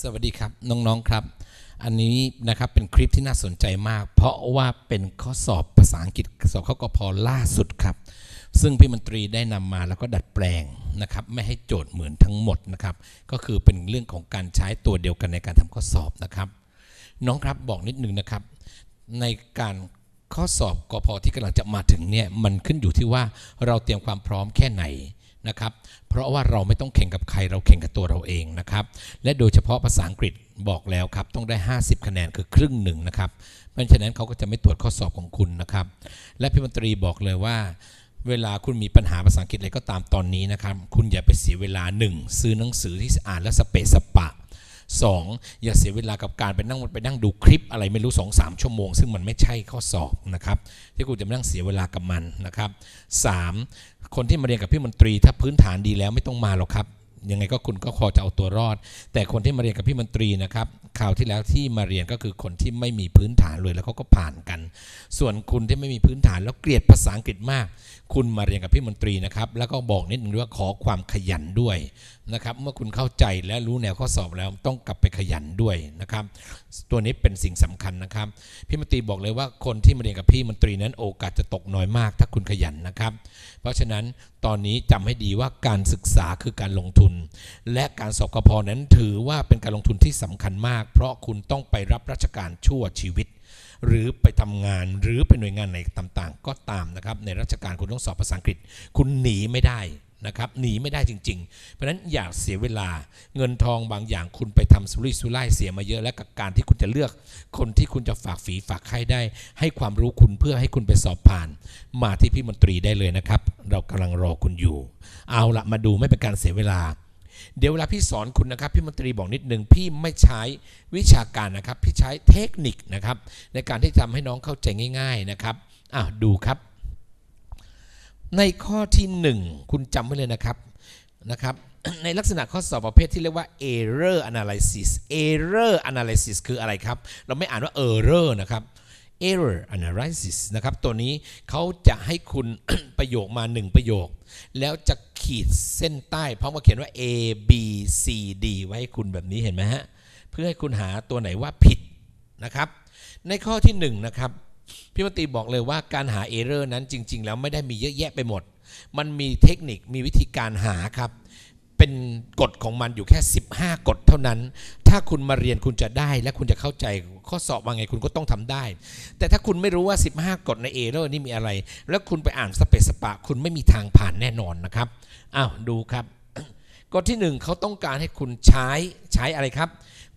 สวัสดีครับน้องๆครับ อันนี้นะครับเป็นคลิปที่น่าสนใจมาก เพราะว่าเป็นข้อสอบภาษาอังกฤษสอบข้ากพล่าสุดครับ ซึ่งพี่มนตรีได้นำมาแล้วก็ดัดแปลงนะครับไม่ให้โจทย์เหมือนทั้งหมดนะครับก็คือเป็นเรื่องของการใช้ตัวเดียวกันในการทำข้อสอบนะครับ น้องครับบอกนิดนึงนะครับ ในการข้อสอบกพที่กำลังจะมาถึงเนี่ยมันขึ้นอยู่ที่ว่าเราเตรียมความพร้อมแค่ไหน นะครับ เพราะว่าเราไม่ต้องแข่งกับใครเราแข่งกับตัวเราเองนะครับ และโดยเฉพาะภาษาอังกฤษบอกแล้วครับ ต้องได้ 50 คะแนนคือครึ่งหนึ่งนะครับ เพราะฉะนั้นเขาก็จะไม่ตรวจข้อสอบของคุณนะครับ และพี่มนตรีบอกเลยว่า เวลาคุณมีปัญหาภาษาอังกฤษอะไรก็ตามตอนนี้นะครับ คุณอย่าไปเสียเวลา 1. ซื้อหนังสือที่อ่านและสเปซสปะ 2. อย่าเสียเวลากับการไปนั่งไปนั่งดูคลิปอะไรไม่รู้2 3ชั่วโมง ซึ่งมันไม่ใช่ข้อสอบนะครับที่คุณจะมานั่งเสียเวลากับมันนะครับ 3. คนที่มาเรียนกับพี่มนตรี ถ้าพื้นฐานดีแล้วไม่ต้องมาหรอกครับยังไงก็คุณก็พอจะเอาตัวรอด แต่คนที่มาเรียนกับพี่มนตรีนะครับ ข่าวที่แล้วที่มาเรียนก็คือคนที่ไม่มีพื้นฐานเลยแล้วเขาก็ผ่านกัน ส่วนคุณที่ไม่มีพื้นฐานแล้วเกลียดภาษาอังกฤษมาก คุณมาเรียนกับพี่มนตรีนะครับ แล้วก็บอกนิดนึงวยว่าขอความขยันด้วยนะครับเมื่อคุณเข้าใจและรู้แนวข้อสอบแล้วต้องกลับไปขยันด้วยนะครับ ตัวนี้เป็นสิ่งสำคัญนะครับ พี่มนตรีบอกเลยว่าคนที่มาเรียนกับพี่มนตรีนั้นโอกาสจะตกน้อยมาก ถ้าคุณขยันนะครับ เพราะฉะนั้นตอนนี้จำให้ดีว่าการศึกษาคือการลงทุน และการสอบกพนั้นถือว่าเป็นการลงทุนที่สำคัญมากเพราะคุณต้องไปรับราชการชั่วชีวิต หรือไปทำงานหรือเป็นหน่วยงานไหนต่างๆ ก็ตามนะครับ ในราชการคุณต้องสอบภาษาอังกฤษ คุณหนีไม่ได้นะครับหนีไม่ได้จริง ๆ เพราะฉะนั้นอย่าเสียเวลาเงินทองบางอย่างคุณไปทำสุรุ่ยสุร่ายเสียมาเยอะ และกับการที่คุณจะเลือก คนที่คุณจะฝากฝีฝากใครได้ ให้ความรู้คุณเพื่อให้คุณไปสอบผ่าน มาที่พี่มนตรีได้เลยนะครับ เรากำลังรอคุณอยู่ เอาละมาดูไม่เป็นการเสียเวลา เดี๋ยวเวลาพี่สอนคุณนะครับ พี่มนตรีบอกนิดหนึ่งพี่ไม่ใช้วิชาการนะครับ พี่ใช้เทคนิคนะครับ ในการที่ทำให้น้องเข้าใจง่าย ๆนะครับอ้าวดูครับ ในข้อที่ 1 คุณจำไว้เลยนะครับนะครับในลักษณะข้อสอบประเภทที่เรียกว่า error analysis error analysis คืออะไรครับ เราไม่อ่านว่า error นะครับ error analysis นะครับ ตัวนี้เขาจะให้คุณประโยคมา 1 ประโยค แล้วจะขีดเส้นใต้พร้อมกับเขียนว่า A B C D ไว้ให้คุณแบบนี้เห็นไหมฮะ เพื่อให้คุณหาตัวไหนว่าผิดนะครับ ในข้อที่1นะครับพี่มตรีบอกเลยว่าการหาเอ r ร r นั้นจริง ๆ แล้วไม่ได้มีเยอะแยะไปหมด มันมีเทคนิคมีวิธีการหาครับ เป็นกฎของมันอยู่แค่ 15 กฎเท่านั้น ถ้าคุณมาเรียนคุณจะได้ และคุณจะเข้าใจข้อสอบว่าไงคุณก็ต้องทำได้ แต่ถ้าคุณไม่รู้ว่า 15 กฎในเอ r ร r นี่มีอะไร แล้วคุณไปอ่านสเปซสปะ คุณไม่มีทางผ่านแน่นอนนะครับอ้าวดูครับกฎที่หนึ่งเขาต้องการให้คุณใช้ใช้อะไรครับ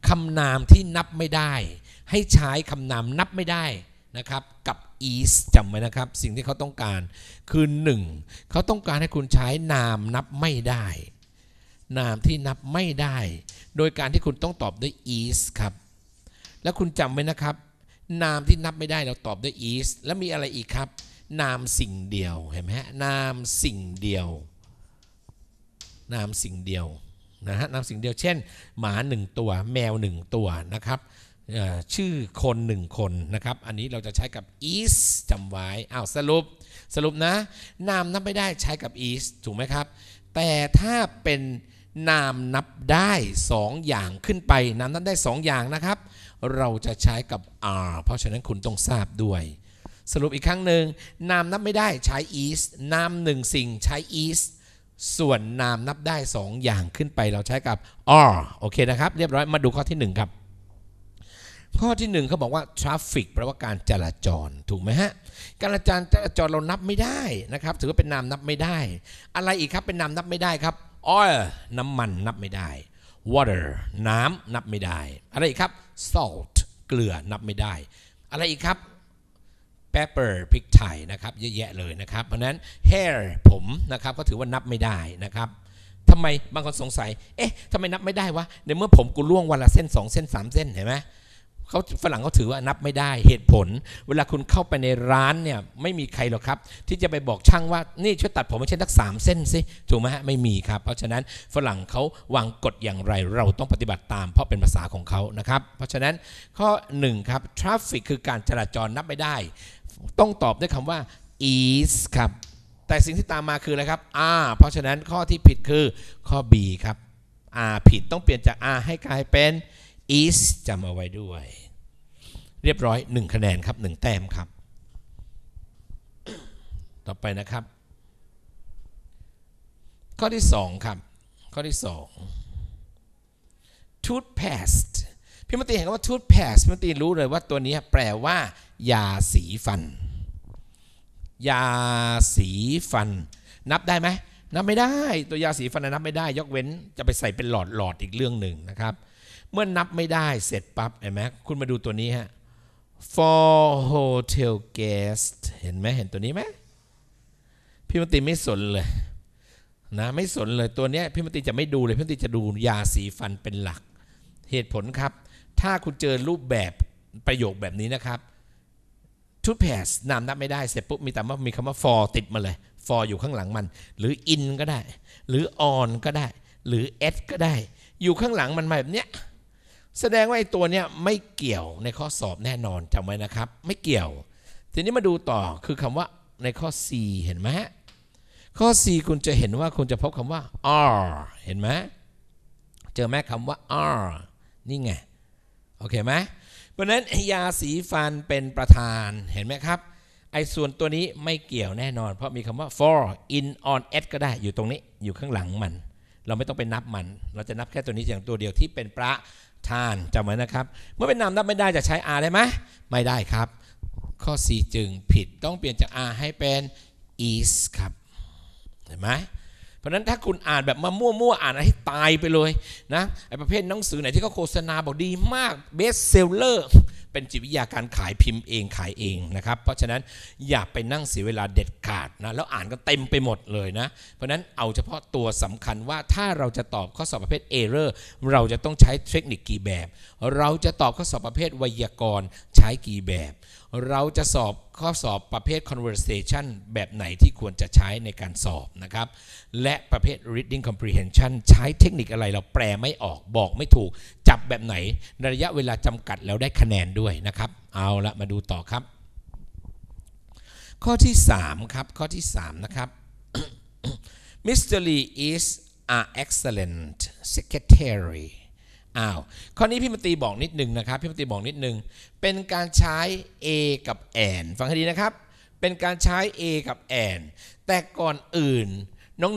คำนามที่นับไม่ได้ ให้ใช้คำนามนับไม่ได้นะครับกับ is จำไว้นะครับ สิ่งที่เขาต้องการคือ 1. เขาต้องการให้คุณใช้นามนับไม่ได้ นามที่นับไม่ได้ โดยการที่คุณต้องตอบด้วย is ครับ แล้วคุณจำไว้นะครับ นามที่นับไม่ได้เราตอบด้วย is แล้วมีอะไรอีกครับ นามสิ่งเดียวเห็นไหมฮะนามสิ่งเดียว นามสิ่งเดียวนะฮะนามสิ่งเดียว เช่น หมาหนึ่งตัวแมวหนึ่งตัวนะครับชื่อคนหนึ่งคนนะครับ อันนี้เราจะใช้กับ is จำไว้อ้าวสรุปสรุปนะ นามนับไม่ได้ใช้กับ is ถูกไหมครับ แต่ถ้าเป็น นามนับได้สองอย่างขึ้นไป นามนับได้สองอย่างนะครับ เราจะใช้กับ are เพราะฉะนั้นคุณต้องทราบด้วย สรุปอีกครั้งหนึ่งนามนับไม่ได้ใช้ is นามหนึ่งสิ่งใช้ is ส่วนนามนับได้ 2 อย่างขึ้นไปเราใช้กับ are โอเคนะครับ เรียบร้อยมาดูข้อที่ 1 ครับ ข้อที่ 1เขาบอกว่า traffic แปลว่าการจราจร ถูกไหมฮะ การจราจรเรานับไม่ได้นะครับ ถือว่าเป็นนามนับไม่ได้ อะไรอีกครับเป็นนามนับไม่ได้ครับ oil น้ำมันนับไม่ได้ water น้ำนับไม่ได้ อะไรอีกครับ salt เกลือนับไม่ได้ อะไรอีกครับ pepper พริกไทยนะครับเยอะแยะเลยนะครับ เพราะนั้น hair ผมนะครับก็ถือว่านับไม่ได้นะครับทำไมบางคนสงสัย เอ๊ะทำไมนับไม่ได้วะในเมื่อผมกูล่วงวันละเส้น 2 เส้น 3 เส้นเห็นไหม เขาฝรั่งเขาถือว่านับไม่ได้เหตุผล เวลาคุณเข้าไปในร้านเนี่ยไม่มีใครหรอกครับ ที่จะไปบอกช่างว่านี่ช่วยตัดผมให้ฉันสักสามเส้นสิถูกไหมฮะไม่มีครับ เพราะฉะนั้นฝรั่งเขาวางกฎอย่างไร เราต้องปฏิบัติตาม เพราะเป็นภาษาของเขานะครับ เพราะฉะนั้นข้อ1ครับ traffic คือการจราจรนับไม่ได้ ต้องตอบด้วยคำว่า is ครับแต่สิ่งที่ตามมาคืออะไรครับอ่าเพราะฉะนั้นข้อที่ผิดคือข้อ B ครับ R ผิดต้องเปลี่ยนจาก R ให้กลายเป็น is จำเอาไว้ด้วย เรียบร้อย 1 คะแนนครับ 1 แต้มครับ ต่อไปนะครับ ข้อที่ 2 ครับ ข้อที่ 2 toothpaste พี่มตรีเห็นคำว่า toothpaste พี่มตรีรู้เลยว่าตัวนี้แปลว่า ยาสีฟัน ยาสีฟัน นับได้ไหมนับไม่ได้ ตัวยาสีฟันนับไม่ได้ ยกเว้นจะไปใส่เป็นหลอดหลอดอีกเรื่องหนึ่งนะครับ เมื่อนับไม่ได้เสร็จปั๊บเห็นไหมคุณมาดูตัวนี้ฮะ for hotel guest เห็นไหมเห็นตัวนี้ไหมพี่มตรีไม่สนเลยนะไม่สนเลยตัวเนี้ยพี่มตรีจะไม่ดูเลยพี่มตรีจะดูยาสีฟันเป็นหลัก เหตุผลครับ ถ้าคุณเจอรูปแบบประโยคแบบนี้นะครับทูตแพสนามนับไม่ได้เสร็จปุ๊บมีแต่ว่ามีคำว่า for ติดมาเลย for อยู่ข้างหลังมัน หรือ in ก็ได้ หรือ on ก็ได้ หรือ at ก็ได้ อยู่ข้างหลังมันมาแบบเนี้ย แสดงว่าไอ้ตัวเนี้ยไม่เกี่ยวในข้อสอบแน่นอนจำไว้นะครับ ไม่เกี่ยว ทีนี้มาดูต่อคือคำว่าในข้อ C เห็นไหมข้อ C คุณจะเห็นว่าคุณจะพบคำว่า r เห็นไหมเจอไหมคำว่า r นี่ไง โอเคไหมเพราะฉะนั้นยาสีฟันเป็นประธานเห็นไหมครับไอ้ส่วนตัวนี้ไม่เกี่ยวแน่นอน เพราะมีคำว่า for in on at ก็ได้อยู่ตรงนี้อยู่ข้างหลังมัน เราไม่ต้องไปนับมัน เราจะนับแค่ตัวนี้อย่างตัวเดียวที่เป็นประ ทานจำไว้นะครับ เมื่อเป็นนามนับไม่ได้จะใช้ r ได้ไหมไม่ได้ครับ ข้อ 4 จึงผิดต้องเปลี่ยนจาก r ให้เป็น is ครับเห็นไหมเพราะฉะนั้นถ้าคุณอ่านแบบมามั่วๆอ่านให้ตายไปเลยนะไอ้ประเภทหนังสือไหนที่เขาโฆษณาบอกดีมากเบสเซลเลอร์ เป็นจิตวิทยาการขายพิมพ์เองขายเองนะครับ เพราะฉะนั้นอย่าไปนั่งเสียเวลาเด็ดขาดนะแล้วอ่านก็เต็มไปหมดเลยนะ เพราะนั้นเอาเฉพาะตัวสำคัญว่าถ้าเราจะตอบข้อสอบประเภท error เราจะต้องใช้เทคนิคกี่แบบ เราจะตอบข้อสอบประเภทไวยากรณ์ใช้กี่แบบเราจะสอบข้อสอบประเภท conversation แบบไหนที่ควรจะใช้ในการสอบนะครับ และประเภท reading comprehension ใช้เทคนิคอะไรเราแปลไม่ออกบอกไม่ถูก จับแบบไหนในระยะเวลาจำกัดแล้วได้คะแนนด้วยนะครับ เอาละมาดูต่อครับ ข้อที่ 3 ครับ ข้อที่ 3 นะครับ Mr. Lee is an excellent secretary อ้าวข้อนี้พี่มตีบอกนิดนึงนะครับพี่มตีบอกนิดนึงเป็นการใช้ A กับ and ฟังให้ดีนะครับ เป็นการใช้ A กับ and แต่ก่อนอื่น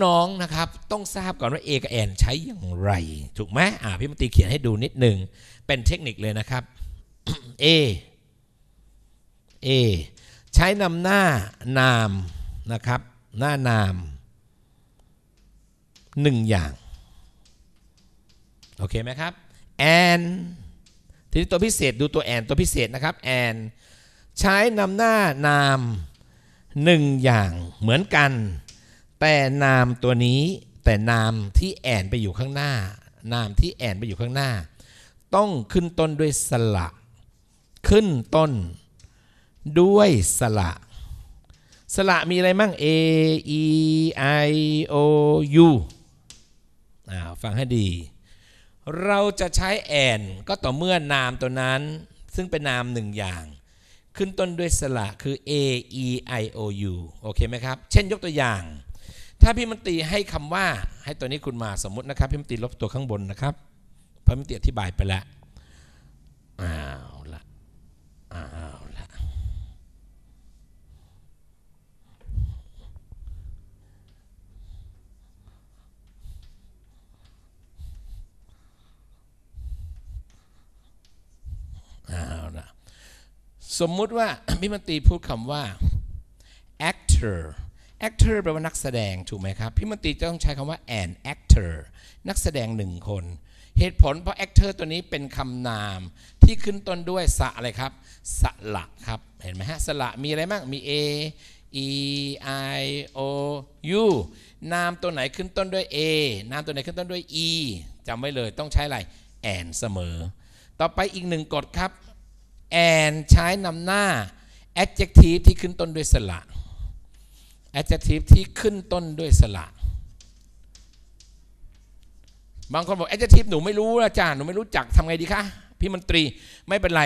น้องๆนะครับต้องทราบก่อนว่า A กับ and ใช้อย่างไรถูกไหมอ่าพี่มตีเขียนให้ดูนิดนึงเป็นเทคนิคเลยนะครับ A A ใช้นำหน้านามนะครับหน้านามหนึ่งอย่าง โอเคไหมครับ and ทีนี้ตัวพิเศษดูตัว and ตัวพิเศษนะครับ and ใช้นำหน้านามหนึ่งอย่างเหมือนกัน แต่นามตัวนี้แต่นามที่แอนไปอยู่ข้างหน้า นามที่แอนไปอยู่ข้างหน้า ต้องขึ้นต้นด้วยสระ ขึ้นต้น ด้วยสระสระมีอะไรมั่ง A E I O U อ่าฟังให้ดี เราจะใช้แอนก็ต่อเมื่อนามตัวนั้น ซึ่งเป็นนามหนึ่งอย่าง ขึ้นต้นด้วยสระคือ A E I O U โอเคไหมครับ เช่นยกตัวอย่าง ถ้าพี่มันตีให้คำว่า ให้ตัวนี้คุณมาสมมตินะครับ พี่มันตีลบตัวข้างบนนะครับพราะพี่มันตีอธิบายไปแล้วอ้าวละอ้าว ละอ้าละสมมุติว่าพี่มันตรีพูดคำว่า actor actor แปลว่านักแสดงถูกไหมครับพี่มตีจะต้องใช้คำว่า an actor นักแสดงหนึ่งคน เหตุผลเพราะ actor ตัวนี้เป็นคำนามที่ขึ้นต้นด้วยสะอะไรครับสระครับเห็นไหมฮะสระมีอะไรบ้างมี a e i o u นามตัวไหนขึ้นต้นด้วย a นามตัวไหนขึ้นต้นด้วย e จำไว้เลยต้องใช้อะไร and เสมอ ต่อไปอีกหนึ่งกฎครับ and ใช้นำหน้า adjective ที่ขึ้นต้นด้วยสระ adjective ที่ขึ้นต้นด้วยสระบางคนบอก adjective หนูไม่รู้อาจารย์หนูไม่รู้จักทำไงดีคะพี่มนตรีไม่เป็นไร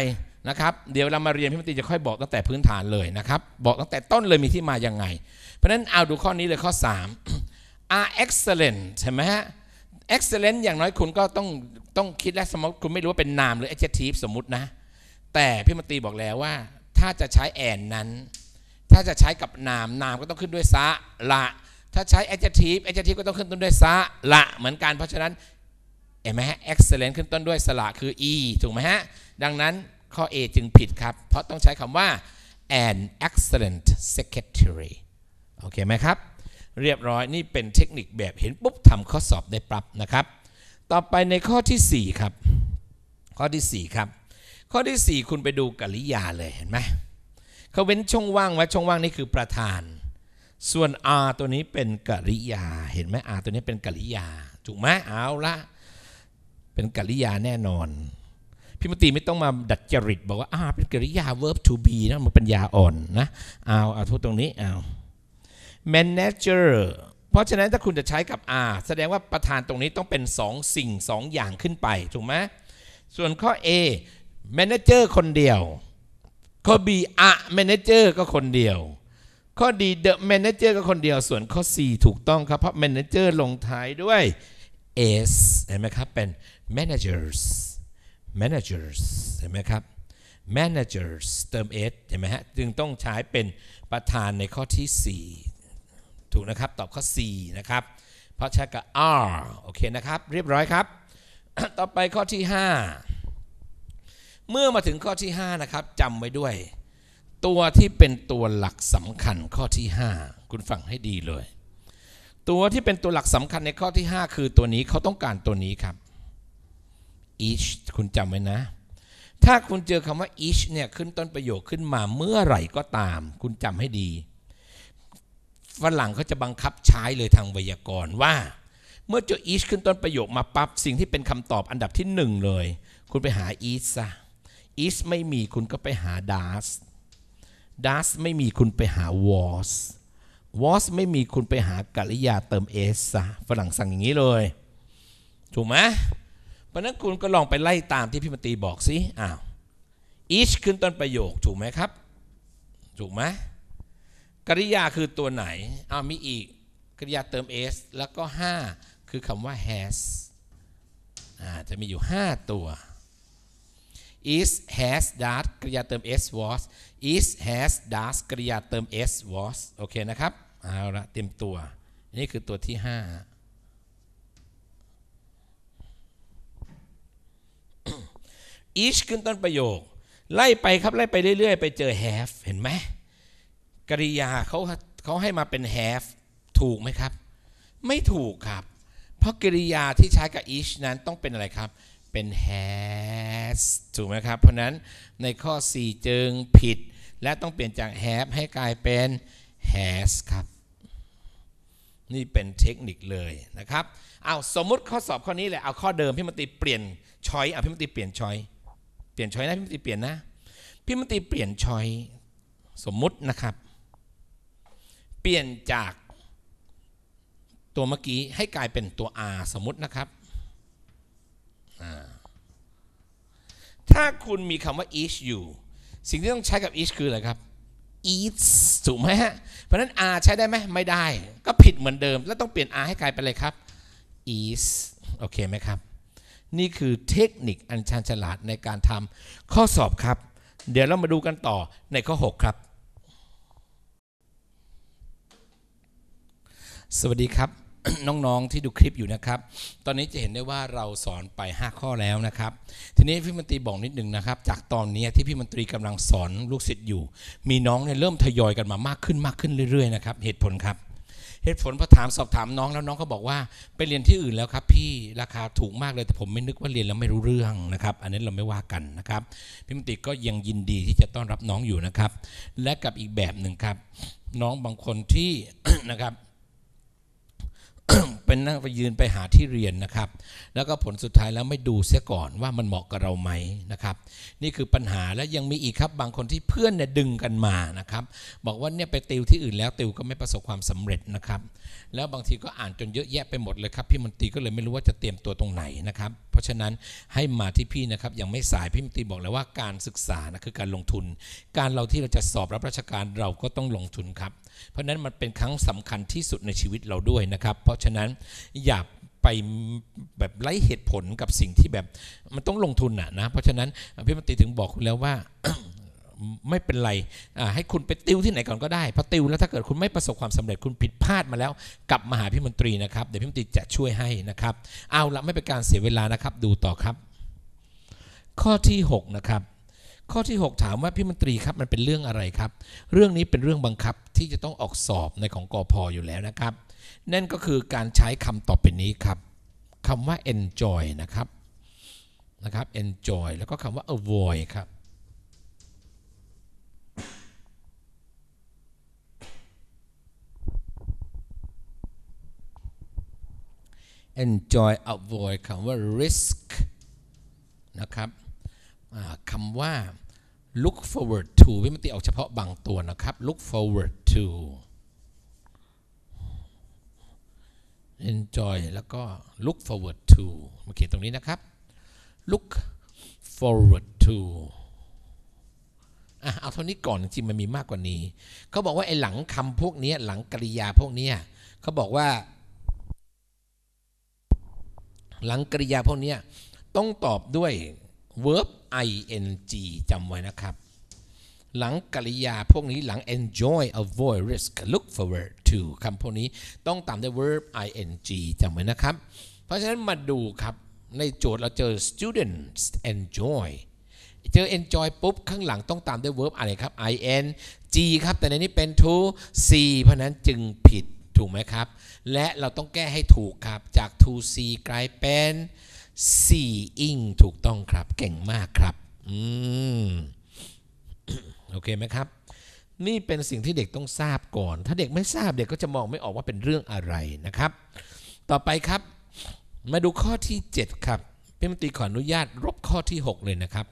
นะครับ เดี๋ยวเรามาเรียนพี่มนตรีจะค่อยบอกตั้งแต่พื้นฐานเลยนะครับ บอกตั้งแต่ต้นเลยมีที่มายังไง เพราะฉะนั้นเอาดูข้อนี้เลยข้อ 3 are excellent ใช่ไหมฮะ excellent อย่างน้อยคุณก็ต้องต้องคิดและสมมติคุณไม่รู้ว่าเป็นนามหรือ adjective สมมตินะ แต่พี่มตีบอกแล้วว่า ถ้าจะใช้แอนนั้น ถ้าจะใช้กับนามนามก็ต้องขึ้นด้วยซะละ ถ้าใช้ adjective adjective ก็ต้องขึ้นต้นด้วยซะละเหมือนกัน เพราะฉะนั้นเห็นไหมฮะ excellent ขึ้นต้นด้วยสระคือ e ถูกไหมฮะ ดังนั้นข้อ A จึงผิดครับ เพราะต้องใช้คำว่า an excellent secretary โอเคไหมครับ เรียบร้อยนี่เป็นเทคนิคแบบเห็นปุ๊บทำข้อสอบได้ปรับนะครับ ต่อไปในข้อที่4ครับ ข้อที่4ครับ ข้อที่ 4 คุณไปดูกริยาเลยเห็นไหมเขาเว้นช่องว่างไว้ช่องว่างนี่คือประธาน ส่วน R ตัวนี้เป็นกริยา เห็นไหม R ตัวนี้เป็นกริยา ถูกไหมเอาละเป็นกริยาแน่นอนพี่มตรีไม่ต้องมาดัดจริต บอกว่าอ่าเป็นกริยา verb to be นะมันเป็นยาอ่อนนะเอาเอาทุกตรงนี้เอา manager เพราะฉะนั้นถ้าคุณจะใช้กับ R แสดงว่าประธานตรงนี้ต้องเป็น 2 สิ่ง 2 อย่างขึ้นไป ถูกไหมส่วนข้อ A manager คนเดียว ข้อ B อะ manager ก็คนเดียว ข้อ D the manager ก็คนเดียว ส่วนข้อ C ถูกต้องครับ เพราะ manager ลงท้ายด้วย s เห็นไหมครับ เป็น managers managers เห็นไหมครับ managers เติม s เห็นไหมฮะ จึงต้องใช้เป็นประธานในข้อที่ 4 ถูกนะครับ ตอบข้อ C นะครับ เพราะใช้กับ R โอเคนะครับ เรียบร้อยครับ ต่อไปข้อที่ 5 เมื่อมาถึงข้อที่ 5 นะครับจำไว้ด้วย ตัวที่เป็นตัวหลักสำคัญข้อที่ 5 คุณฟังให้ดีเลย ตัวที่เป็นตัวหลักสำคัญในข้อที่ 5 คือตัวนี้เขาต้องการตัวนี้ครับ each คุณจำไว้นะ ถ้าคุณเจอคำว่า each เนี่ยขึ้นต้นประโยคขึ้นมาเมื่อไหร่ก็ตาม คุณจำให้ดี ฝรั่งเขาจะบังคับใช้เลยทางไวยากรณ์ว่า เมื่อเจอ each ขึ้นต้นประโยคมาปั๊บสิ่งที่เป็นคำตอบอันดับที่หนึ่งเลย คุณไปหา each ซะ each ไม่มีคุณก็ไปหา does does ไม่มีคุณไปหา was was ไม่มีคุณไปหากริยาเติม s ซะฝรั่งสั่งอย่างนี้เลย ถูกไหมเพราะนั้นคุณก็ลองไปไล่ตามที่พี่มตีบอกสิอ้าว each ขึ้นต้นประโยคถูกไหมครับ ถูกไหม กริยาคือตัวไหนอ้าวมีอีกกริยาเติม s แล้วก็ 5 คือคำว่า has อ่าจะมีอยู่ 5 ตัว is has does กริยาเติม s was is has does กริยาเติม s was โอเคนะครับ เอาละเต็มตัว นี่คือตัวที่5 each ขึ้นต้นประโยค ไล่ไปครับ ไล่ไปเรื่อย ๆ ไปเจอ have เห็นไหม กริยาเขาเขาให้มาเป็น have ถูกไหมครับ ไม่ถูกครับ เพราะกริยาที่ใช้กับ each นั้นต้องเป็นอะไรครับ เป็น has ถูกไหมครับ เพราะนั้นในข้อ 4 จึงผิด และต้องเปลี่ยนจาก have ให้กลายเป็น has ครับ นี่เป็นเทคนิคเลยนะครับเอาสมมุติข้อสอบข้อนี้แหละเอาข้อเดิมพี่มตรีเปลี่ยนช้อยเอาพี่มตรีเปลี่ยนช้อยเปลี่ยนช้อยนะพี่มตรีเปลี่ยนนะพี่มตรีเปลี่ยนช้อยสมมุตินะครับ เปลี่ยนจากตัวเมื่อกี้ให้กลายเป็นตัว R สมมตินะครับ ถ้าคุณมีคำว่า each อยู่ สิ่งที่ต้องใช้กับ each คืออะไรครับ eats ถูกไหมฮะ เพราะนั้น r ใช้ได้ไหมไม่ได้ ก็ผิดเหมือนเดิม แล้วต้องเปลี่ยน r ให้กลายเป็นอะไรครับ eats โอเคไหมครับ นี่คือเทคนิคอันชาญฉลาดในการทำข้อสอบครับ เดี๋ยวเรามาดูกันต่อในข้อ 6 ครับ สวัสดีครับ น้องๆที่ดูคลิปอยู่นะครับ ตอนนี้จะเห็นได้ว่าเราสอนไป 5 ข้อแล้วนะครับ ทีนี้พี่มนตรีบอกนิดหนึ่งนะครับ จากตอนนี้ที่พี่มนตรีกำลังสอนลูกศิษย์อยู่ มีน้องเนี่ยเริ่มทยอยกันมามากขึ้นมากขึ้นเรื่อยๆนะครับเหตุผลครับเหตุผลพอถามสอบถามน้องแล้วน้องก็บอกว่าไปเรียนที่อื่นแล้วครับพี่ราคาถูกมากเลยแต่ผมไม่นึกว่าเรียนแล้วไม่รู้เรื่องนะครับอันนี้เราไม่ว่ากันนะครับพี่มนตรีก็ยังยินดีที่จะต้อนรับน้องอยู่นะครับ และกับอีกแบบหนึ่งครับ น้องบางคนที่นะครับ เป็นนั่งไปยืนไปหาที่เรียนนะครับ แล้วก็ผลสุดท้ายแล้วไม่ดูเสียก่อนว่ามันเหมาะกับเราไหมนะครับ นี่คือปัญหาและยังมีอีกครับบางคนที่เพื่อนเนี่ยดึงกันมานะครับ บอกว่าเนี่ยไปติวที่อื่นแล้วติวก็ไม่ประสบความสำเร็จนะครับ แล้วบางทีก็อ่านจนเยอะแยะไปหมดเลยครับพี่มนตรีก็เลยไม่รู้ว่าจะเตรียมตัวตรงไหนนะครับ เพราะฉะนั้นให้มาที่พี่นะครับยังไม่สายพี่มนตรีบอกแล้วว่าการศึกษานะคือการลงทุน การเราที่เราจะสอบรับราชการเราก็ต้องลงทุนครับ เพราะฉะนั้นมันเป็นครั้งสำคัญที่สุดในชีวิตเราด้วยนะครับเพราะราะฉะนั้นอย่าไปแบบไร้เหตุผลกับสิ่งที่แบบมันต้องลงทุนอะนะเพราะฉะนั้นพี่มตรีถึงบอกคุณแล้วว่าไม่เป็นไร ให้คุณไปติวที่ไหนก่อนก็ได้พราะติวแล้วถ้าเกิดคุณไม่ประสบความสำเร็จคุณผิดพลาดมาแล้ว กลับมาหาพี่มนตรีนะครับ เดี๋ยวพี่มนตรีจะช่วยให้นะครับ เอาละไม่เป็นการเสียเวลานะครับ ดูต่อครับ ข้อที่ 6 นะครับ ข้อที่ 6 ถามว่าพี่มนตรีครับมันเป็นเรื่องอะไรครับ เรื่องนี้เป็นเรื่องบังคับที่จะต้องออกสอบในของกอพออยู่แล้วนะครับ นั่นก็คือการใช้คำต่อไปนี้ครับคำว่า enjoy นะครับนะครับ enjoy แล้วก็คำว่า avoid ครับ enjoy avoid คำว่า risk นะครับคำว่า look forward to พี่มันตีออกเฉพาะบางตัวนะครับ look forward to enjoy แล้วก็ look forward to มาเขียนตรงนี้นะครับ look forward to อะเอาเท่านี้ก่อนจริงมันมีมากกว่านี้ เขาบอกว่าไอ้หลังคำพวกนี้หลังกริยาพวกนี้เขาบอกว่า หลังกริยาพวกนี้ต้องตอบด้วย verb ing จำไว้นะครับ หลังกริยาพวกนี้หลัง enjoy avoid risk look forward to คำพวกนี้ต้องตามด้วย verb ing จำไว้นะครับ เพราะฉะนั้นมาดูครับในโจทย์เราเจอ students enjoy เจอ enjoy ปุ๊บ ข้างหลังต้องตามด้วย verb อะไรครับ ing ครับ แต่ในนี้เป็น to see เพราะนั้นจึงผิดถูกไหมครับ และเราต้องแก้ให้ถูกครับ จาก to see กลายเป็น seeing ถูกต้องครับ เก่งมากครับ อืม โอเคไหมครับ นี่เป็นสิ่งที่เด็กต้องทราบก่อน ถ้าเด็กไม่ทราบเด็กก็จะมองไม่ออกว่าเป็นเรื่องอะไรนะครับ ต่อไปครับ มาดูข้อที่ 7 ครับพี่มตรีขออนุญาตรบข้อที่ 6 เลยนะครับ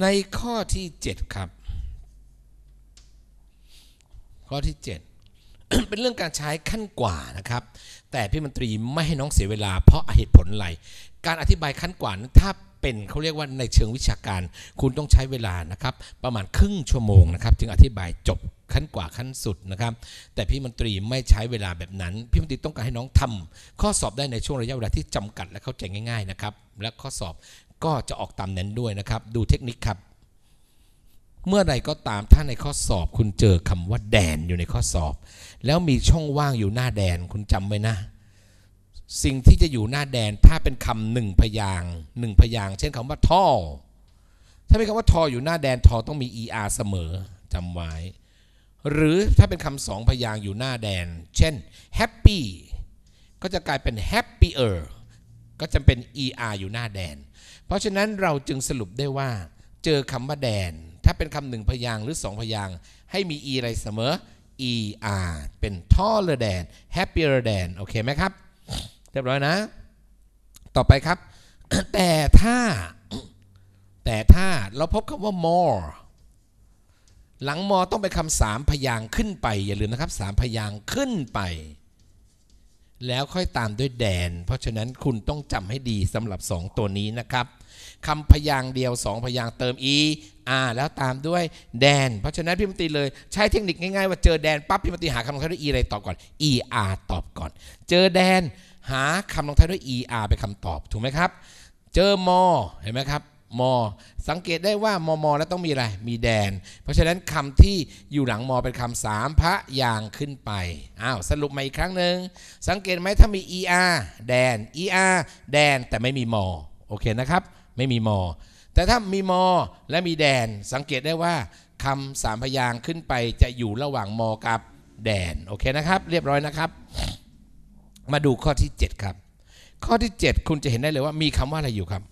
ในข้อที่ 7 ครับ ข้อที่ 7 เป็นเรื่องการใช้ขั้นกว่านะครับ แต่พี่มนตรีไม่ให้น้องเสียเวลาเพราะเหตุผลอะไรการอธิบายขั้นกว่านั้นถ้าเป็นเขาเรียกว่าในเชิงวิชาการ คุณต้องใช้เวลานะครับ ประมาณครึ่งชั่วโมงนะครับจึงอธิบายจบขั้นกว่าขั้นสุดนะครับ แต่พี่มนตรีไม่ใช้เวลาแบบนั้น พี่มนตรีต้องการให้น้องทำข้อสอบได้ในช่วงระยะเวลาที่จำกัดและเข้าใจง่ายๆนะครับ และข้อสอบก็จะออกตามนั้นด้วยนะครับ ดูเทคนิคครับ เมื่อใดก็ตามถ้าในข้อสอบคุณเจอคำว่าแดนอยู่ในข้อสอบ แล้วมีช่องว่างอยู่หน้าแดนคุณจำไว้นะ สิ่งที่จะอยู่หน้าแดนถ้าเป็นคำหนึ่งพยางหนึ่งพยาง เช่นคำว่าท่อ ถ้าเป็นคำว่าทออยู่หน้าแดนทอต้องมี er เสมอจำไว้ หรือถ้าเป็นคำสองพยางอยู่หน้าแดน เช่น happy ก็จะกลายเป็น happier ก็จะเป็น er อยู่หน้าแดน เพราะฉะนั้นเราจึงสรุปได้ว่า เจอคำว่าแดน ถ้าเป็นคำหนึ่งพยางหรือสองพยางให้มี e อะไรเสมอ er เป็น taller than happier than โอเคไหมครับ เรียบร้อยนะ ต่อไปครับ แต่ถ้า แต่ถ้าเราพบคำว่า more หลัง more ต้องเป็นคำสามพยางขึ้นไป อย่าลืมนะครับสามพยางขึ้นไป แล้วค่อยตามด้วยแดน เพราะฉะนั้นคุณต้องจำให้ดีสำหรับ 2 ตัวนี้นะครับ คำพยางค์เดียว2พยางค์เติม e r แล้วตามด้วยแดน เพราะฉะนั้นพี่มตีเลยใช้เทคนิคง่ายๆว่าเจอแดนปั๊บพี่มตีหาคำลงท้ายด้วย e อะไรตอบก่อน e r ตอบก่อน เจอแดนหาคำลงท้ายด้วย e r เป็นคำตอบถูกไหมครับ เจอมอเห็นไหมครับมอสังเกตได้ว่ามอมอแล้วต้องมีอะไร มีแดน เพราะฉะนั้นคำที่อยู่หลังมอเป็นคำสามพระยางค์ขึ้นไปอ้าวสรุปมาอีกครั้งหนึ่งสังเกตไหมถ้ามี er แดน er แดนแต่ไม่มีมอโอเคนะครับ ไม่มีมอ แต่ถ้ามีมอและมีแดนสังเกตได้ว่าคำสามพยางขึ้นไปจะอยู่ระหว่างมอกับแดนโอเคนะครับ เรียบร้อยนะครับ มาดูข้อที่ 7 ครับ ข้อที่ 7 คุณจะเห็นได้เลยว่ามีคำว่าอะไรอยู่ครับ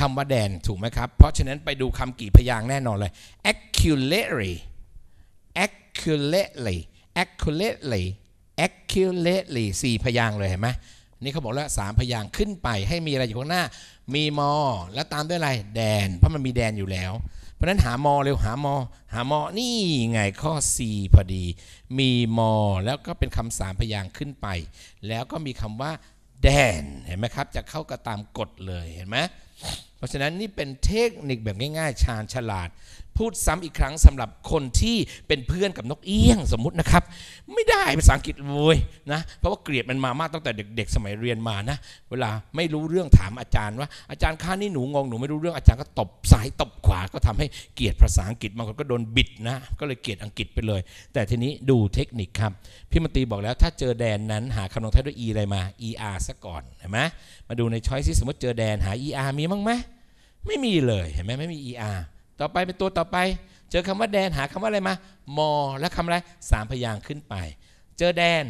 คำว่าแดนถูกไหมครับ เพราะฉะนั้นไปดูคำกี่พยางแน่นอนเลย accurately accurately accurately accurately สี่พยางเลยเห็นไหมนี่เขาบอกแล้วสามพยางขึ้นไปให้มีอะไรอยู่ข้างหน้า มีมอ แล้วตามด้วยอะไรแดน เพราะมันมีแดนอยู่แล้ว เพราะฉะนั้นหามอเร็วหามอ หามอ นี่ไงข้อ C พอดี มีมอ แล้วก็เป็นคำสามพยางค์ขึ้นไป แล้วก็มีคำว่าแดนเห็นไหมครับ จะเข้ากับตามกฎเลยเห็นไหมเพราะฉะนั้นนี่เป็นเทคนิคแบบง่ายๆ ชาญฉลาด พูดซ้ำอีกครั้งสำหรับคนที่เป็นเพื่อนกับนกเอี้ยงสมมุตินะครับ ไม่ได้ภาษาอังกฤษเลยนะเพราะว่าเกลียดมันมามากตั้งแต่เด็ก ๆ สมัยเรียนมานะ เวลาไม่รู้เรื่องถามอาจารย์ว่าอาจารย์ข้านี่หนูงงหนูไม่รู้เรื่องอาจารย์ก็ตบซ้ายตบขวาก็ทำให้เกลียดภาษาอังกฤษบางคนก็โดนบิดนะ ก็เลยเกลียดอังกฤษไปเลย แต่ทีนี้ดูเทคนิคครับพี่มนตรีบอกแล้วถ้าเจอแดนนั้นหาคำนองท้ายด้วย e อะไรมา er ซะก่อนเห็นไหมมาดูในช้อยที่สมมติเจอแดนหา er มีมั้งไหมไม่มีเลยเห็นไหมไม่มี er ต่อไปเป็นตัวต่อไป เจอคำว่าแดนหาคำว่าอะไรมามอแล้วคำอะไรสามพยางขึ้นไป เจอแดน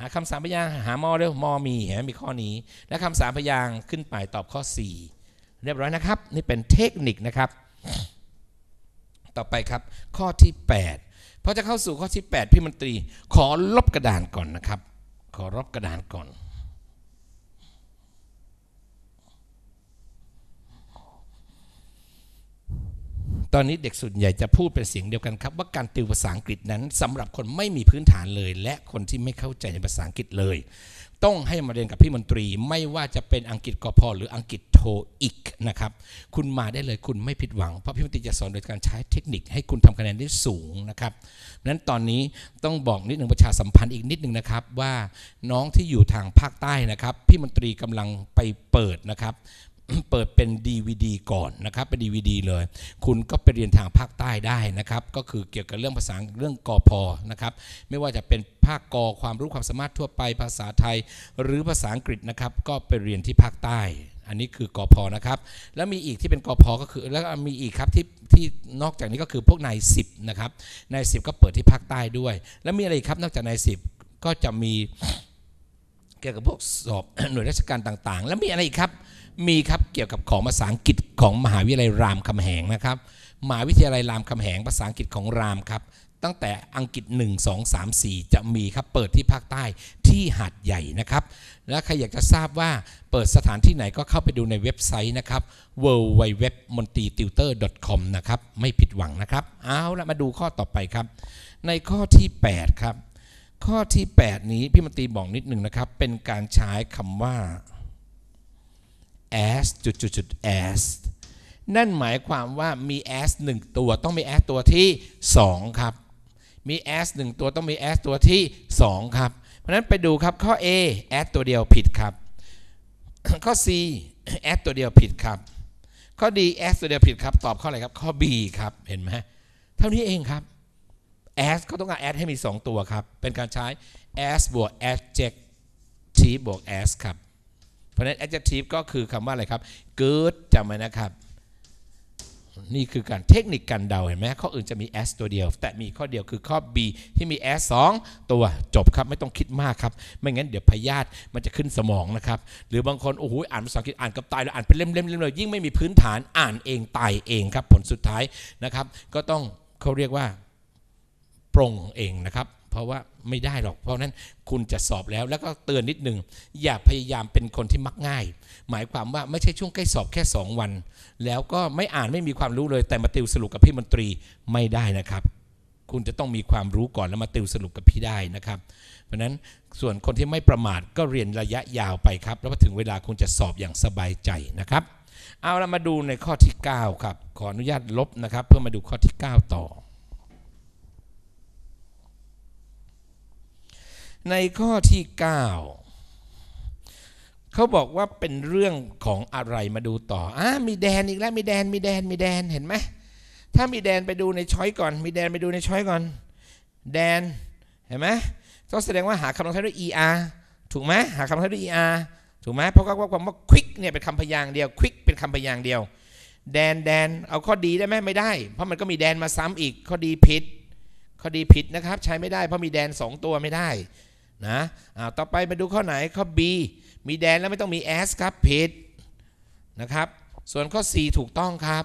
หาคำสามพยางหามอเร็วมอมีเห็นไหมมีข้อนี้ และคำสามพยางขึ้นไปตอบข้อ 4 เรียบร้อยนะครับ นี่เป็นเทคนิคนะครับ ต่อไปครับ ข้อที่ 8 พอจะเข้าสู่ข้อที่ 8 พี่มนตรี ขอลบกระดานก่อนนะครับ ขอลบกระดานก่อน ตอนนี้เด็กส่วนใหญ่จะพูดเป็นเสียงเดียวกันครับ ว่าการติวภาษาอังกฤษนั้นสำหรับคนไม่มีพื้นฐานเลย และคนที่ไม่เข้าใจในภาษาอังกฤษเลย ต้องให้มาเรียนกับพี่มนตรี ไม่ว่าจะเป็นอังกฤษกพหรืออังกฤษโทอีกนะครับคุณมาได้เลยคุณไม่ผิดหวังเพราะพี่มนตรีจะสอนโดยการใช้เทคนิคให้คุณทำคะแนนได้สูงนะครับนั้นตอนนี้ต้องบอกนิดหนึ่งประชาสัมพันธ์อีกนิดหนึ่งนะครับว่าน้องที่อยู่ทางภาคใต้นะครับพี่มนตรีกำลังไปเปิดนะครับ เปิดเป็น DVD ก่อนนะครับเป็น DVD เลย คุณก็ไปเรียนทางภาคใต้ได้นะครับ ก็คือเกี่ยวกับเรื่องภาษาเรื่องกอพอนะครับ ไม่ว่าจะเป็นภาคกอความรู้ความสามารถทั่วไปภาษาไทย หรือภาษาอังกฤษนะครับ ก็ไปเรียนที่ภาคใต้ อันนี้คือกอพอนะครับ แล้วมีอีกที่เป็นกอพอก็คือแล้วมีอีกครับที่ที่นอกจากนี้ก็คือพวกนายสิบนะครับนายสิบก็เปิดที่ภาคใต้ด้วย แล้วมีอะไรอีกครับนอกจากนายสิบก็จะมีเกี่ยวกับพวกสอบหน่วยราชการต่างๆ แล้วมีอะไรอีกครับ มีครับเกี่ยวกับของภาษาอังกฤษของมหาวิทยาลัยรามคำแหงนะครับมหาวิทยาลัยรามคำแหงภาษาอังกฤษของรามครับ ตั้งแต่อังกฤษ 1 2 3 4 จะมีครับ เปิดที่ภาคใต้ที่หาดใหญ่นะครับ และใครอยากจะทราบว่าเปิดสถานที่ไหนก็เข้าไปดูในเว็บไซต์นะครับ w w w m o n t i t u t o r c o m นะครับ ไม่ผิดหวังนะครับ เอาละมาดูข้อต่อไปครับ ในข้อที่ 8 ครับ ข้อที่ 8 นี้พี่มนตรีบอกนิดหนึ่งนะครับ เป็นการใช้คำว่า as จุดจุดจุด as นั่นหมายความว่ามี as หนึ่งตัวต้องมี as ตัวที่2ครับ มี as หนึ่งตัวต้องมี as ตัวที่2ครับ เพราะนั้นไปดูครับข้อ A as ตัวเดียวผิดครับ ข้อ C as ตัวเดียวผิดครับ ข้อ D as ตัวเดียวผิดครับ ตอบข้ออะไรครับ ข้อ B ครับ เห็นไหมเท่านี้เองครับ as เขาต้องการ as ให้มี 2 ตัวครับ เป็นการใช้ as บวก adjective บวก as ครับ ราะฉะนั้น adjective ก็คือคำว่าอะไรครับ good จำไว้นะครับ นี่คือการเทคนิคการเดาเห็นไหมข้ออื่นจะมี s ตัวเดียว แต่มีข้อเดียวคือข้อ b ที่มี s 2 ตัวจบครับไม่ต้องคิดมากครับ ไม่งั้นเดี๋ยวพยาธิมันจะขึ้นสมองนะครับ หรือบางคนโอ้โหอ่านภาษาอังกฤษอ่านกับตายแล้วอ่านเป็นเล่มๆเลยยิ่งไม่มีพื้นฐานอ่านเองตายเองครับ ผลสุดท้ายนะครับ ก็ต้องเขาเรียกว่าปรงเองนะครับ ราะว่าไม่ได้หรอก เพราะนั้นคุณจะสอบแล้วแล้วก็เตือนนิดนึงอย่าพยายามเป็นคนที่มักง่าย หมายความว่าไม่ใช่ช่วงใกล้สอบแค่ 2 วัน แล้วก็ไม่อ่านไม่มีความรู้เลยแต่มาติวสรุปกับพี่มนตรีไม่ได้นะครับ คุณจะต้องมีความรู้ก่อนแล้วมาติวสรุปกับพี่ได้นะครับ เพราะนั้นส่วนคนที่ไม่ประมาทก็เรียนระยะยาวไปครับ แล้วพอถึงเวลาคุณจะสอบอย่างสบายใจนะครับ เอาละมาดูในข้อที่ 9 ครับ ขออนุญาตลบนะครับ เพื่อมาดูข้อที่ 9 ต่อ ในข้อที่ 9 เขาบอกว่าเป็นเรื่องของอะไรมาดูต่ออ่ามีแดนอีกแล้วมีแดนมีแดนมีแดนเห็นไหมถ้ามีแดนไปดูในช้อยก่อน มีแดนไปดูในช้อยก่อน แดนเห็นไหมต้องแสดงว่าหาคำลงท้ายด้วย er ถูกไหมหาคำลงท้ายด้วย er ถูกไหมเพราะว่าความว่า quick เนี่ยเป็นคำพยางค์เดียว quick เป็นคำพยางค์เดียว แดนแดนเอาข้อดีได้ไหมไม่ได้ เพราะมันก็มีแดนมาซ้ำอีกข้อดีผิดข้อดีผิดนะครับ ใช้ไม่ได้เพราะมีแดน 2 ตัวไม่ได้ นะอ่าต่อไปมาดูข้อไหนข้อ B มีแดนแล้วไม่ต้องมี s ครับผิดนะครับส่วนข้อ C ถูกต้องครับ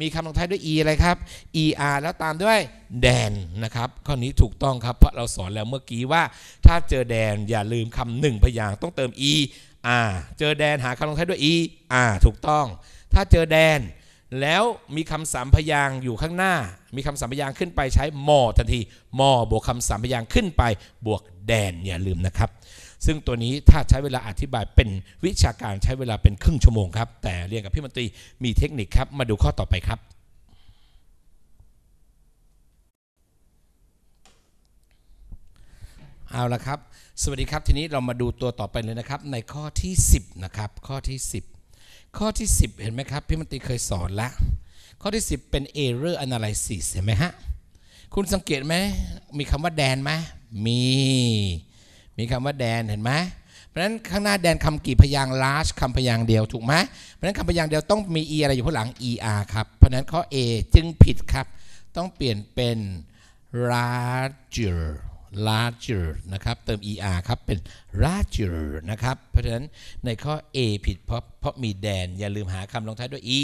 มีคำลงท้ายด้วย e อะไรครับ er แล้วตามด้วยแดนนะครับข้อนี้ถูกต้องครับเพราะเราสอนแล้วเมื่อกี้ว่า ถ้าเจอแดนอย่าลืมคำหนึ่งพยางต้องเติม e r เจอแดนหาคำลงท้ายด้วย e r ถูกต้อง ถ้าเจอแดน แล้วมีคำสามพยางอยู่ข้างหน้า มีคำสามพยางขึ้นไปใช้มอทันทีมอบวกคำสามพยางขึ้นไปบวกแดนอย่าลืมนะครับ ซึ่งตัวนี้ถ้าใช้เวลาอธิบายเป็นวิชาการใช้เวลาเป็นครึ่งชั่วโมงครับ แต่เรียนกับพี่มนตรีมีเทคนิคครับ มาดูข้อต่อไปครับเอาละครับ สวัสดีครับ ทีนี้เรามาดูตัวต่อไปเลยนะครับ ในข้อที่ 10 นะครับ ข้อที่ 10 ข้อที่ 10 เห็นไหมครับ พี่มนตรีเคยสอนแล้ว ข้อที่ 10 เป็น error analysis เห็นไหมฮะ คุณสังเกตไหม มีคำว่าแดนไหมมี มีคำว่าแดนเห็นไหมเพราะฉะนั้นข้างหน้าแดนคำกี่พยางค์ large คำพยางค์เดียวถูกไหมเพราะฉะนั้นคำพยางค์เดียวต้องมี e อะไรอยู่ข้างหลัง er ครับ เพราะนั้นข้อ a จึงผิดครับ ต้องเปลี่ยนเป็น larger larger นะครับ เติม er ครับ เป็น larger นะครับ เพราะฉะนั้นในข้อ a ผิดเพราะเพราะมีแดน อย่าลืมหาคำลงท้ายด้วย e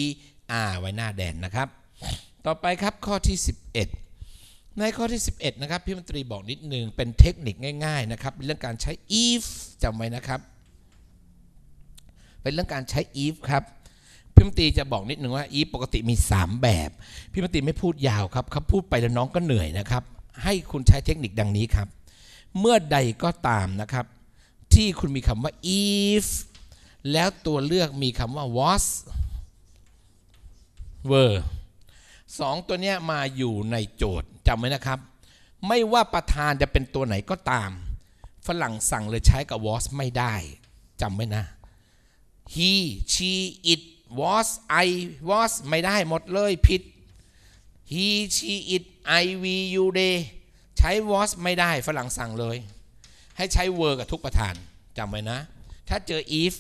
er ไว้หน้าแดนนะครับ ต่อไปครับข้อที่ 11 ในข้อที่ 11 นะครับพี่มนตรีบอกนิดนึงเป็นเทคนิคง่าย ๆ นะครับเรื่องการใช้ if จำไว้นะครับ เป็นเรื่องการใช้ if ครับพี่มนตรีจะบอกนิดนึงว่า if ปกติมี 3 แบบพี่มนตรีไม่พูดยาวครับเขาพูดไปแล้วน้องก็เหนื่อยนะครับ ให้คุณใช้เทคนิคดังนี้ครับ เมื่อใดก็ตามนะครับ ที่คุณมีคำว่า if แล้วตัวเลือกมีคำว่า was were สองตัวเนี้ยมาอยู่ในโจทย์จำไว้นะครับ ไม่ว่าประธานจะเป็นตัวไหนก็ตาม ฝรั่งสั่งเลยใช้กับ was ไม่ได้จำไว้นะ he she it was I was ไม่ได้หมดเลยผิด he she it I we you they ใช้ was ไม่ได้ฝรั่งสั่งเลย ให้ใช้ were กับทุกประธานจำไว้นะ ถ้าเจอ if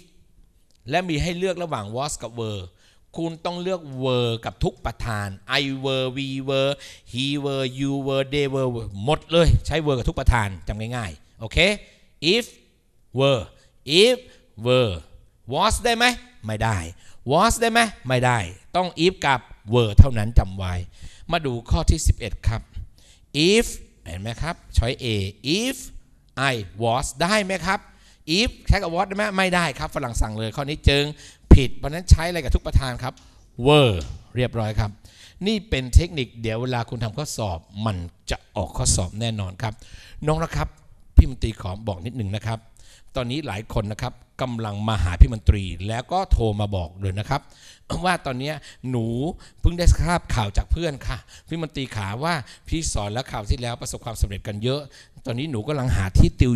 และมีให้เลือกระหว่าง was กับ were คุณต้องเลือก were กับทุกประธาน I were we were he were you were they were หมดเลย ใช้ were กับทุกประธานจำง่ายๆ โอเค if were if were was ได้ไหมไม่ได้ was ได้ไหมไม่ได้ ต้อง if กับ were เท่านั้นจำไว้ มาดูข้อที่ 11 ครับ if เห็นไหมครับช้อย A if I was ได้ไหมครับ if ใช้กับ was ได้ไหมไม่ได้ครับฝรั่งสั่งเลยข้อนี้จึง ผิดเพราะฉะนั้นใช้อะไรกับทุกประธานครับ were เรียบร้อยครับ นี่เป็นเทคนิคเดี๋ยวเวลาคุณทำข้อสอบ มันจะออกข้อสอบแน่นอนครับ น้องนะครับพี่มนตรีขอบอกนิดหนึ่งนะครับ ตอนนี้หลายคนนะครับกำลังมาหาพี่มนตรีแล้วก็โทรมาบอกเลยนะครับ ว่าตอนนี้หนูเพิ่งได้ทราบข่าวจากเพื่อนค่ะ พี่มนตรีขาว่าพี่สอนแล้วข่าวที่แล้วประสบความสำเร็จกันเยอะ ตอนนี้หนูกำลังหาที่ติว